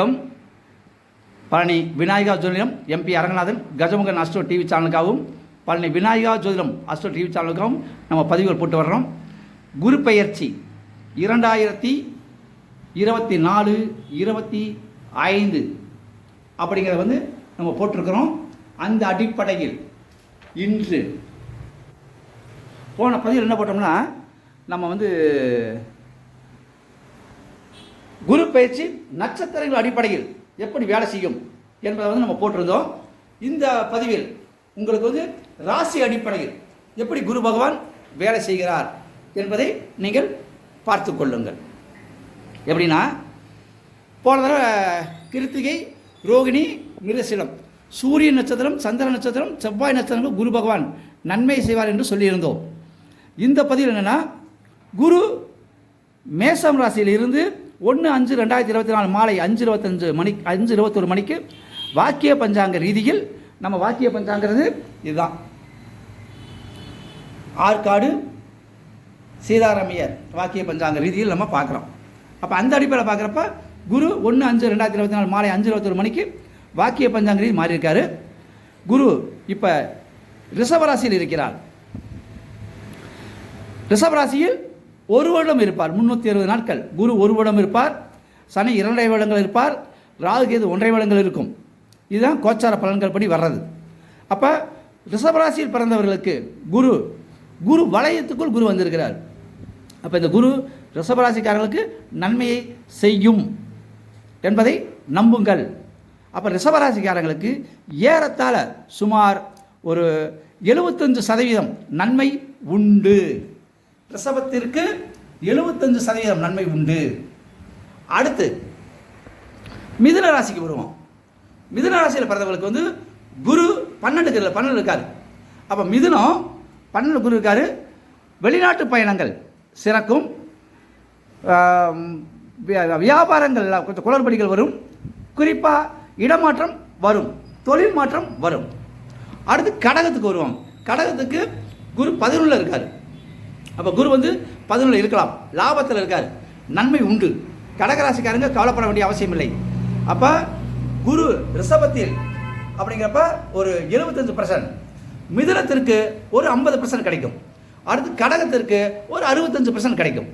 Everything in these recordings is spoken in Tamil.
வணக்கம். பழனி விநாயகா ஜோதிடம் MP Aranganathan Gajamugan astro TV சேனலுக்காகவும் Palani Vinayaka ஜோதிடம் அஸ்ட்ரோ டிவி சேனலுக்காகவும் நம்ம பதிவுகள் போட்டு வர்றோம். குரு பெயர்ச்சி இரண்டாயிரத்தி இருபத்தி நாலு இருபத்தி ஐந்து அப்படிங்கிறத வந்து நம்ம போட்டிருக்கிறோம். அந்த அடிப்படையில் இன்று போன பதிவில் என்ன போட்டோம்னா நம்ம வந்து குரு பயிற்சி நட்சத்திரங்கள் அடிப்படையில் எப்படி வேலை செய்யும் என்பதை வந்து நம்ம போட்டிருந்தோம். இந்த பதிவில் உங்களுக்கு வந்து ராசி அடிப்படையில் எப்படி குரு பகவான் வேலை செய்கிறார் என்பதை நீங்கள் பார்த்து கொள்ளுங்கள். எப்படின்னா போன தடவை கிருத்திகை ரோகிணி மிருசிலம் சூரிய நட்சத்திரம் சந்திர நட்சத்திரம் செவ்வாய் நட்சத்திரம் குரு பகவான் நன்மை செய்வார் என்று சொல்லியிருந்தோம். இந்த பதிவில் என்னென்னா குரு மேசம் ராசியில் இருந்து ஒன்று அஞ்சு ரெண்டாயிரத்தி இருபத்தி நாலு மாலை அஞ்சு இருபத்தஞ்சு மணி அஞ்சு இருபத்தொரு மணிக்கு வாக்கிய பஞ்சாங்க ரீதியில் நம்ம வாக்கிய பஞ்சாங்கிறது இதுதான். ஆற்காடு சீதாராமையர் வாக்கிய பஞ்சாங்க ரீதியில் நம்ம பார்க்குறோம். அப்போ அந்த அடிப்படையில் பார்க்குறப்ப குரு ஒன்று அஞ்சு ரெண்டாயிரத்தி இருபத்தி நாலு மாலை அஞ்சு இருபத்தொரு மணிக்கு வாக்கிய பஞ்சாங்க ரீதி மாறியிருக்காரு. குரு இப்போ ரிஷபராசியில் இருக்கிறார். ரிஷபராசியில் ஒரு வருடம் இருப்பார் முந்நூற்றி அறுபது நாட்கள். குரு ஒரு வருடம் இருப்பார் சனி இரண்டரை வருடங்கள் இருப்பார் ராகு கேது ஒன்றரை வருடங்கள் இருக்கும். இதுதான் கோச்சார பலன்கள் படி வர்றது. அப்போ ரிஷபராசியில் பிறந்தவர்களுக்கு குரு குரு வளையத்துக்குள் குரு வந்திருக்கிறார். அப்போ இந்த குரு ரிஷபராசிக்காரர்களுக்கு நன்மையை செய்யும் என்பதை நம்புங்கள். அப்போ ரிஷபராசிக்காரங்களுக்கு ஏறத்தாழ சுமார் ஒரு எழுபத்தஞ்சு சதவீதம் நன்மை உண்டு. பிரசவத்திற்கு எழுபத்தஞ்சு சதவீதம் நன்மை உண்டு. அடுத்து மிதுன ராசிக்கு வருவோம். மிதுன ராசியில் பிறந்தவங்களுக்கு வந்து குரு பன்னெண்டுக்கு இல்லை பன்னெண்டு இருக்கார். அப்போ மிதுனம் பன்னெண்டு குரு இருக்கார். வெளிநாட்டு பயணங்கள் சிறக்கும். வியாபாரங்களில் வியாபாரங்கள் கொஞ்சம் குளறுபடிகள் வரும். குறிப்பாக இடமாற்றம் வரும். தொழில் மாற்றம் வரும். அடுத்து கடகத்துக்கு வருவோம். கடகத்துக்கு குரு பதினொன்றில் இருக்கார். அப்போ குரு வந்து பதினொன்று இருக்கலாம். லாபத்தில் இருக்கார். நன்மை உண்டு. கடகராசிக்காரங்க கவலைப்பட வேண்டிய அவசியம் இல்லை. அப்போ குரு ரிஷபத்தில் அப்படிங்கிறப்ப ஒரு எழுபத்தஞ்சு பர்சன்ட் மிதனத்திற்கு ஒரு ஐம்பது பர்சன்ட் கிடைக்கும். அடுத்து கடகத்திற்கு ஒரு அறுபத்தஞ்சு பர்சன்ட் கிடைக்கும்.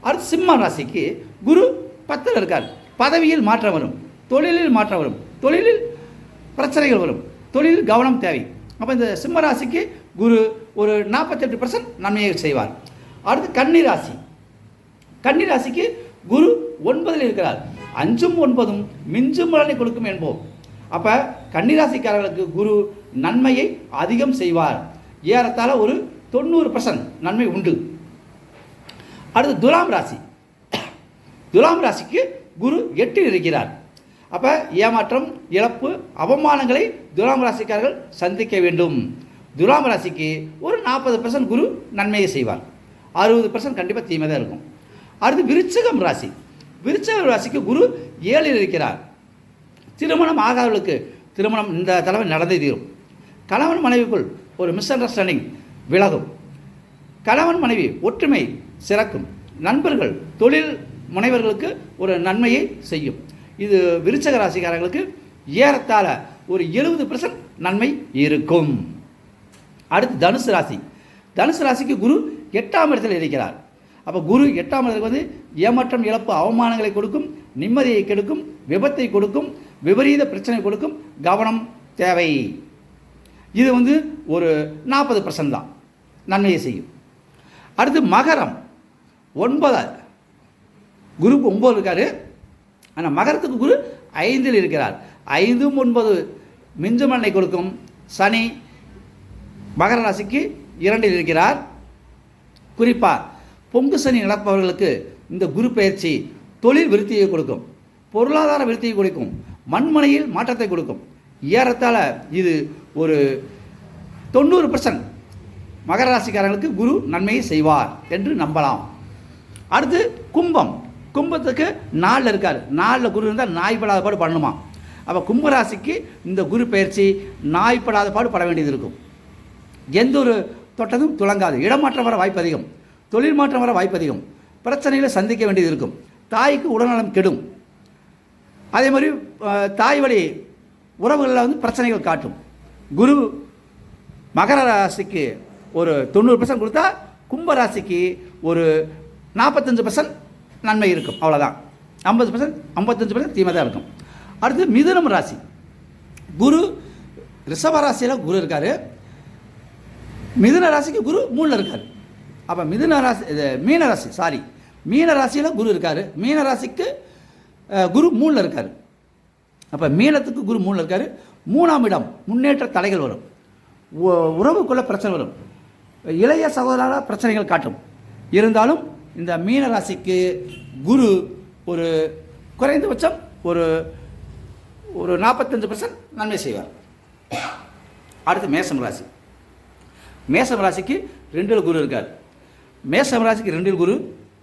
அடுத்து சிம்ம ராசிக்கு குரு பத்தில் இருக்கார். பதவியில் மாற்றம் வரும். தொழிலில் மாற்றம் வரும். தொழிலில் பிரச்சனைகள் வரும். தொழிலில் கவனம் தேவை. அப்போ இந்த சிம்மராசிக்கு குரு ஒரு நாற்பத்தெட்டு பர்சன்ட் நன்மையை செய்வார். அடுத்து கன்னி ராசி. கன்னி ராசிக்கு குரு ஒன்பதில் இருக்கிறார். அஞ்சும் ஒன்பதும் மிஞ்சும் பலனை கொடுக்கும் என்போம். அப்போ கன்னிராசிக்காரர்களுக்கு குரு நன்மையை அதிகம் செய்வார். ஏறத்தாழ ஒரு தொண்ணூறு பர்சன்ட் நன்மை உண்டு. அடுத்து துலாம் ராசி. துலாம் ராசிக்கு குரு எட்டில் இருக்கிறார். அப்போ ஏமாற்றம் இழப்பு அவமானங்களை துலாம் ராசிக்காரர்கள் சந்திக்க வேண்டும். துலாம் ராசிக்கு ஒரு நாற்பது பர்சன்ட் குரு நன்மையை செய்வார். அறுபது பர்சன்ட் கண்டிப்பாக தீமை தான் இருக்கும். அடுத்து விருச்சகம் ராசி. விருச்சிகம் ராசிக்கு குரு ஏழில் இருக்கிறார். திருமணம் ஆகாதவர்களுக்கு திருமணம் இந்த தலைமை நடந்தே தீரும். கணவன் மனைவிக்குள் ஒரு மிஸ் அண்டர்ஸ்டாண்டிங் விலகும். கணவன் மனைவி ஒற்றுமை சிறக்கும். நண்பர்கள் தொழில் முனைவர்களுக்கு ஒரு நன்மையை செய்யும். இது விருச்சக ராசிக்காரங்களுக்கு ஏறத்தாழ ஒரு எழுபது பர்சன்ட் நன்மை இருக்கும். அடுத்து தனுசு ராசி. தனுசு ராசிக்கு குரு எட்டாம் இடத்தில் இருக்கிறார். அப்போ குரு எட்டாம் இடத்துக்கு வந்து ஏமாற்றம் இழப்பு அவமானங்களை கொடுக்கும் நிம்மதியை கெடுக்கும் விபத்தை கொடுக்கும் விபரீத பிரச்சனை கொடுக்கும் கவனம் தேவை. இது வந்து ஒரு நாற்பது பர்சன்ட் தான். நன்மையை செய்யும். அடுத்து மகரம். ஒன்பதார் குருக்கு ஒம்பது இருக்காரு. ஆனால் மகரத்துக்கு குரு ஐந்தில் இருக்கிறார். ஐந்தும் ஒன்பது மிஞ்சுமண்ணை கொடுக்கும் சனி மகர ராசிக்கு இரண்டில் இருக்கிறார். குறிப்பாக பொங்கு சனி நடப்பவர்களுக்கு இந்த குரு பயிற்சி தொழில் விருத்தியை கொடுக்கும் பொருளாதார விருத்தியை கொடுக்கும் மண்மனையில் மாற்றத்தை கொடுக்கும். ஏறத்தாழ இது ஒரு தொண்ணூறு பர்சன்ட் மகர ராசிக்காரங்களுக்கு குரு நன்மையை செய்வார் என்று நம்பலாம். அடுத்து கும்பம். கும்பத்துக்கு நாளில் இருக்கார். நாளில் குரு இருந்தால் நாய்ப்படாத பாடு பண்ணணுமா? அப்போ கும்பராசிக்கு இந்த குரு பயிற்சி நாய்ப்படாத பாடு பட வேண்டியது இருக்கும். எந்த ஒரு தொட்டதும் துளங்காது. இடமாற்றம் வர வாய்ப்பு அதிகம். தொழில் மாற்றம் வர வாய்ப்பு அதிகம். பிரச்சனைகளை சந்திக்க வேண்டியது இருக்கும். தாய்க்கு உடல்நலம் கெடும். அதே மாதிரி தாய் வழி உறவுகளில் வந்து பிரச்சனைகள் காட்டும். குரு மகர ராசிக்கு ஒரு தொண்ணூறு பர்சன்ட் கொடுத்தா கும்பராசிக்கு ஒரு நாற்பத்தஞ்சு பர்சன்ட் நன்மை இருக்கும். அவ்வளோதான் ஐம்பது பர்சன்ட் ஐம்பத்தஞ்சு பர்சன்ட் தீமை தான் இருக்கும். அடுத்து மிதுனம் ராசி. குரு ரிஷப ராசியில் குரு இருக்கார். மிதுன ராசிக்கு குரு மூணில் இருக்கார். அப்போ மிதுன ராசி இது மீன ராசி சாரி மீன ராசியில் குரு இருக்கார். மீன ராசிக்கு குரு மூணில் இருக்கார். அப்போ மீனத்துக்கு குரு மூணில் இருக்கார். மூணாம் இடம் முன்னேற்ற தடைகள் வரும். உ- உறவுக்குள்ள பிரச்சனை வரும். இளைய சகோதரால் பிரச்சனைகள் காட்டும். இருந்தாலும் இந்த மீன ராசிக்கு குரு ஒரு குறைந்தபட்சம் ஒரு ஒரு நாற்பத்தஞ்சு பர்சன்ட் நன்மை செய்வார். அடுத்து மேசம் ராசி. மேசம் ராசிக்கு ரெண்டில் குரு இருக்கார். மேசம் ராசிக்கு ரெண்டில் குரு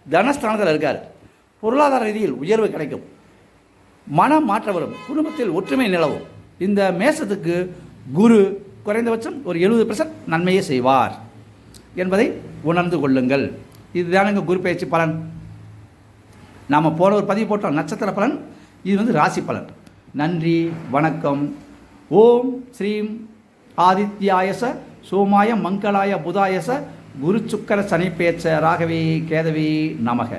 தனஸ்தானத்தில் இருக்கார். பொருளாதார ரீதியில் உயர்வு கிடைக்கும். மனம் மாற்றம் வரும். குடும்பத்தில் ஒற்றுமை நிலவும். இந்த மேசத்துக்கு குரு குறைந்தபட்சம் ஒரு எழுபது பர்சன்ட் நன்மையை செய்வார் என்பதை உணர்ந்து கொள்ளுங்கள். இதுதானுங்க குரு பயிற்சி பலன். நாம் போன ஒரு பதிவு போட்டோம் நட்சத்திர பலன். இது வந்து ராசி பலன். நன்றி வணக்கம். ஓம் ஸ்ரீம் ஆதித்யாயச சோமாய மங்களாய புதாயச குரு சுக்கர சனி பேச்ச ராகவே கேதவே நமக.